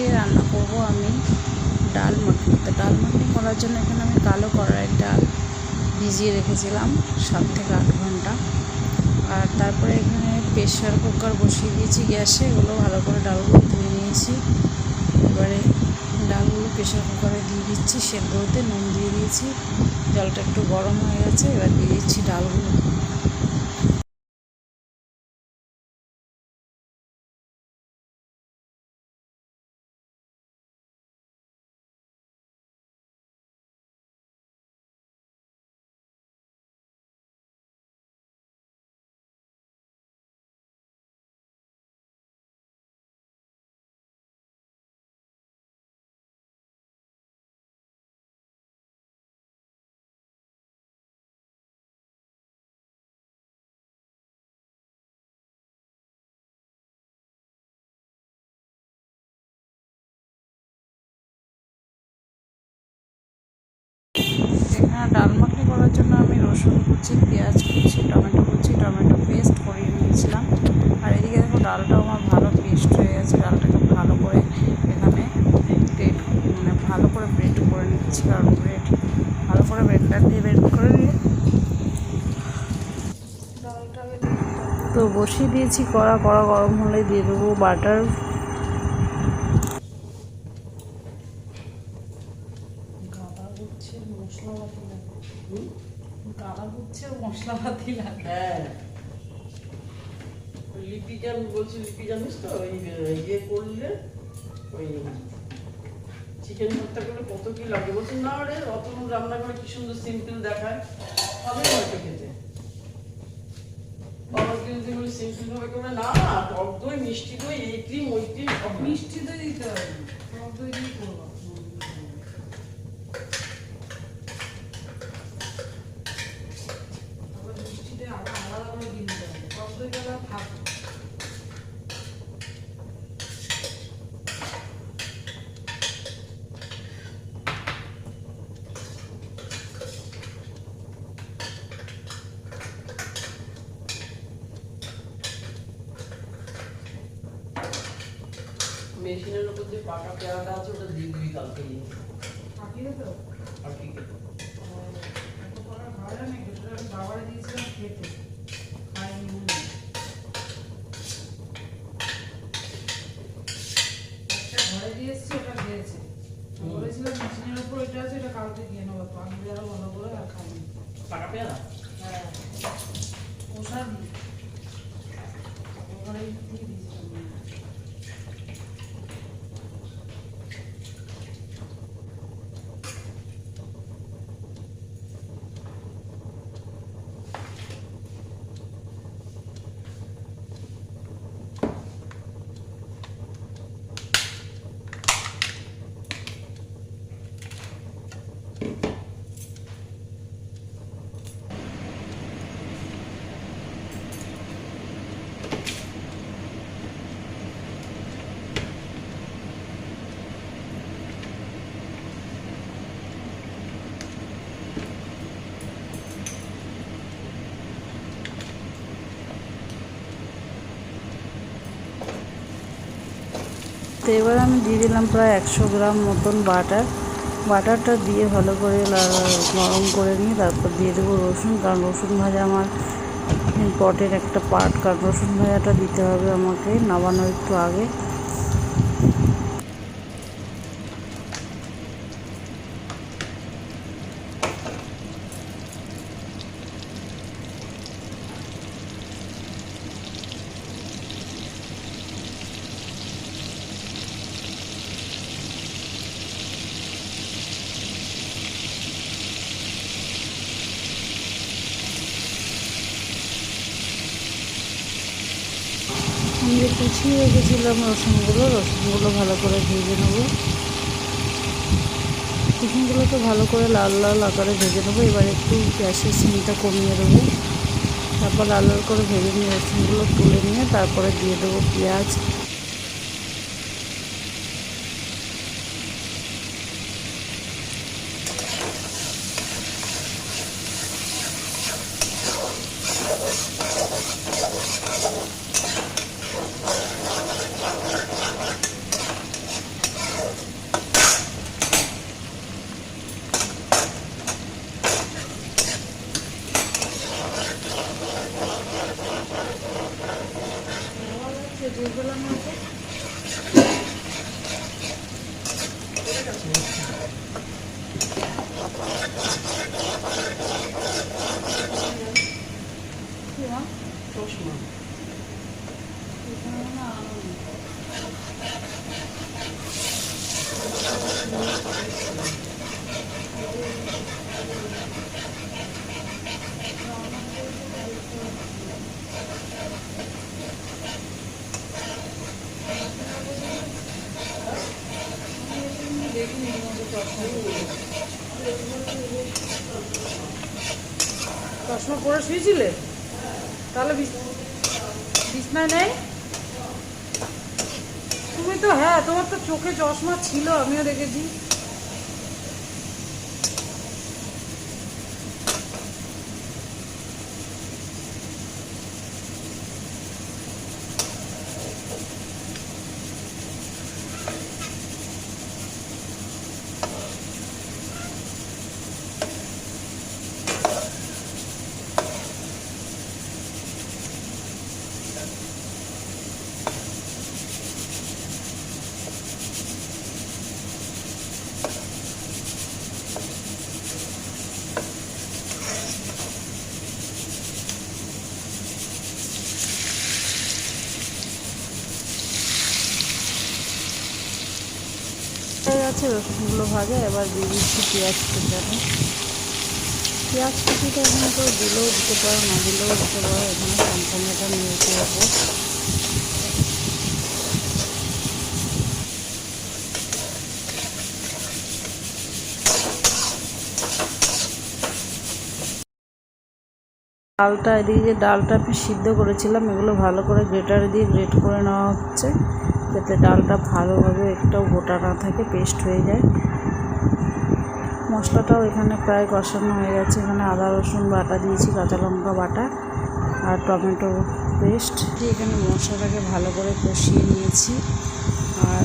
আজকে রান্না করব আমি ডাল মাখনি তো ডাল মাখনি করার জন্য এখানে আমি কালো কড়াইয়ের ডাল ভিজিয়ে রেখেছিলাম সাত থেকে আট ঘণ্টা। আর তারপরে এখানে প্রেশার কুকার বসিয়ে দিয়েছি গ্যাসে, এগুলো ভালো করে ডালগুলো ধুয়ে নিয়েছি। এবারে ডালগুলো প্রেশার কুকারে দিয়ে দিচ্ছি, সেদ্ধ হতে নুন দিয়ে দিয়েছি। জলটা একটু গরম হয়ে গেছে, এবার দিয়ে দিচ্ছি ডালগুলো। ডাল মাখনি করার জন্য আমি রসুন কুচি, পেঁয়াজ কুচি, টমেটো কুচি, টমেটো পেস্ট করিয়ে নিয়েছিলাম। আর এদিকে দেখো ডালটাও আমার ভালো পেস্ট হয়ে গেছে, ডালটাকে ভালো করে এখানে ব্রেড মানে ভালো করে ব্রেড করে নিচ্ছি, কারণ ব্রেড ভালো করে ব্রেডটা দিয়ে ব্রেড করে নিয়ে তো বসিয়ে দিয়েছি, কড়া কড়া গরম হলে দিয়ে দেবো বাটার গাদা হচ্ছে মশলাপাতি লাগে গাদা হচ্ছে মশলাপাতি লাগে হ্যাঁ ওই লিপি জান বলছি লিপি জানিস তো? ওই ইয়ে করলে ওই চিকেন ভর্তা করলে কত কি লাগে? বলছি, না রে, অত রান্না করে কি সুন্দর সিম্পল দেখায়? হবে হয়তো খেতে। বাবা করে না, টক দই, মিষ্টি দই, এই ক্রিম, ওই ক্রিম মিষ্টি দই দিতে হবে। টক দই দিয়ে করব আবার মিষ্টি দই আবার আলাদা করে কিনতে হবে টক দইটা আবার থাকবে মেশিনের উপর যে পাকা পেয়ারাটা আছে ওটা দিয়ে দিবি কালকে নিয়ে বাবারে দিয়েছিলাম খেতে ঘরে দিয়ে এসছি ওটা খেয়েছে বলেছিলাম মেশিনের উপর ওইটা আছে এটা কালকে দিয়ে নেব আমি যারা ভালো করে আর খাইনি পাকা পেয়ারা হ্যাঁ ওষা দিই ওখানে দিয়ে দিয়েছিলাম তো এবার আমি দিয়ে দিলাম প্রায় একশো গ্রাম মতন বাটার। বাটারটা দিয়ে ভালো করে গরম করে নিয়ে তারপর দিয়ে দেবো রসুন, কারণ রসুন ভাজা আমার পটের একটা পার্ট, কারণ রসুন ভাজাটা দিতে হবে আমাকে নামানোর একটু আগে। কুচিয়ে রেখেছিলাম রসুনগুলো রসুনগুলো ভালো করে ভেজে নেব। তো ভালো করে লাল লাল আকারে ভেজে নেব। এবার একটু গ্যাসের সিমটা কমিয়ে দেবো। তারপর লাল লাল করে ভেজে নিয়ে রসুনগুলো তুলে নিয়ে তারপরে দিয়ে দেবো পেঁয়াজ। দুধগুলোর মধ্যে চশমা পরে শুয়েছিলে? তাহলে বিছ- বিছনায় নেই? তুমি তো হ্যাঁ তোমার তো চোখে চশমা ছিল, আমিও দেখেছি। হয়ে গেছে রসুনগুলো ভাজা, এবার দিয়ে দিচ্ছি পেঁয়াজ কুচানো। পেঁয়াজ কুচিটা এখানে তো দিলেও দিতে পারো, না দিলেও দিতে পারো, এখানে সম্পূর্ণটা নিয়েছে ওপর ডালটা, এদিকে যে ডালটা সিদ্ধ করেছিলাম, এগুলো ভালো করে গ্রেটার দিয়ে গ্রেট করে নেওয়া হচ্ছে। যাতে ডালটা ভালোভাবে একটাও গোটা না থাকে পেস্ট হয়ে যায়। মশলাটাও এখানে প্রায় কষানো হয়ে গেছে। এখানে আদা, রসুন বাটা দিয়েছি, কাঁচা লঙ্কা বাটা আর টমেটো পেস্ট। এখানে মশলাটাকে ভালো করে কষিয়ে নিয়েছি। আর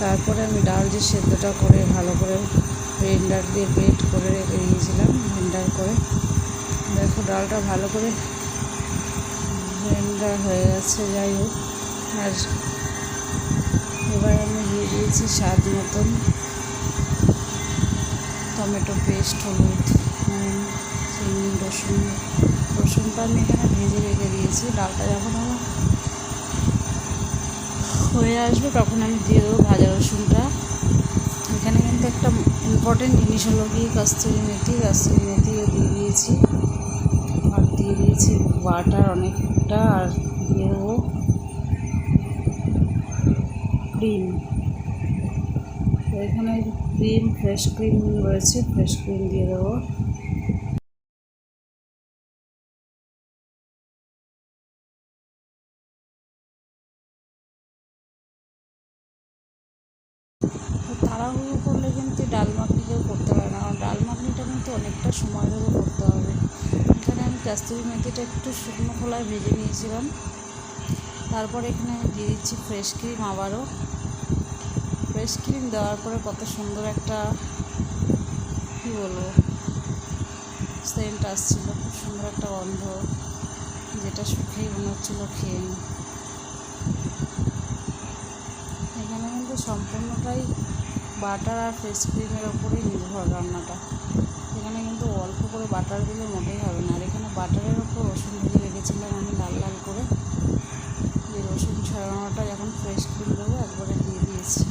তারপরে আমি ডাল যে সেদ্ধটা করে ভালো করে ব্লেন্ডার দিয়ে গ্রেট করে রেখে দিয়েছিলাম ব্লেন্ডার করে। দেখো, ডালটা ভালো করে ব্লেন্ডার হয়ে গেছে, যাই হোক। আর এবার আমি দিয়ে দিয়েছি স্বাদ মতন টমেটো পেস্ট, হলুদ চিনি, রসুন। রসুনটা আমি এখানে ভেজে রেখে দিয়েছি। ডালটা যখন আমার হয়ে আসবে তখন আমি দিয়ে দেবো ভাজা রসুনটা। এখানে কিন্তু একটা ইম্পর্টেন্ট জিনিস হলো কি, কাস্তুরি মেথি। কাস্তুরি মেথিও দিয়ে দিয়েছি। আর দিয়ে দিয়েছি বাটার অনেকটা, আর দিয়ে দেবো ক্রিম। এখানে ক্রিম, ফ্রেশ ক্রিম রয়েছে, ফ্রেশ ক্রিম দিয়ে দেবো। তাড়াহুড়ো করলে কিন্তু ডাল মাখনি কেউ করতে পারে না ডাল মাখনিটা কিন্তু অনেকটা সময় ধরে করতে হবে। এখানে আমি কাস্তুরি মেথিটা একটু শুকনো খোলায় ভেজে নিয়েছিলাম। তারপর এখানে আমি দিয়ে দিচ্ছি ফ্রেশ ক্রিম আবারও। ফ্রেশ ক্রিম দেওয়ার পরে কত সুন্দর একটা, কী বলব সেন্ট আসছিল। খুব সুন্দর একটা গন্ধ, যেটা শুকিয়ে মনে হচ্ছিল খেয়ে এখানে কিন্তু সম্পূর্ণটাই বাটার আর ফেস ক্রিমের ওপরেই নির্ভর রান্নাটা। এখানে কিন্তু অল্প করে বাটার দিলে মোটেই হবে না। আর এখানে বাটারের ওপর রসুন ভেজে রেখেছিলাম আমি লাল লাল করে। রসুন ছড়ানোটা যখন ফ্রেশ দেবো একবারে দিয়ে দিয়েছি।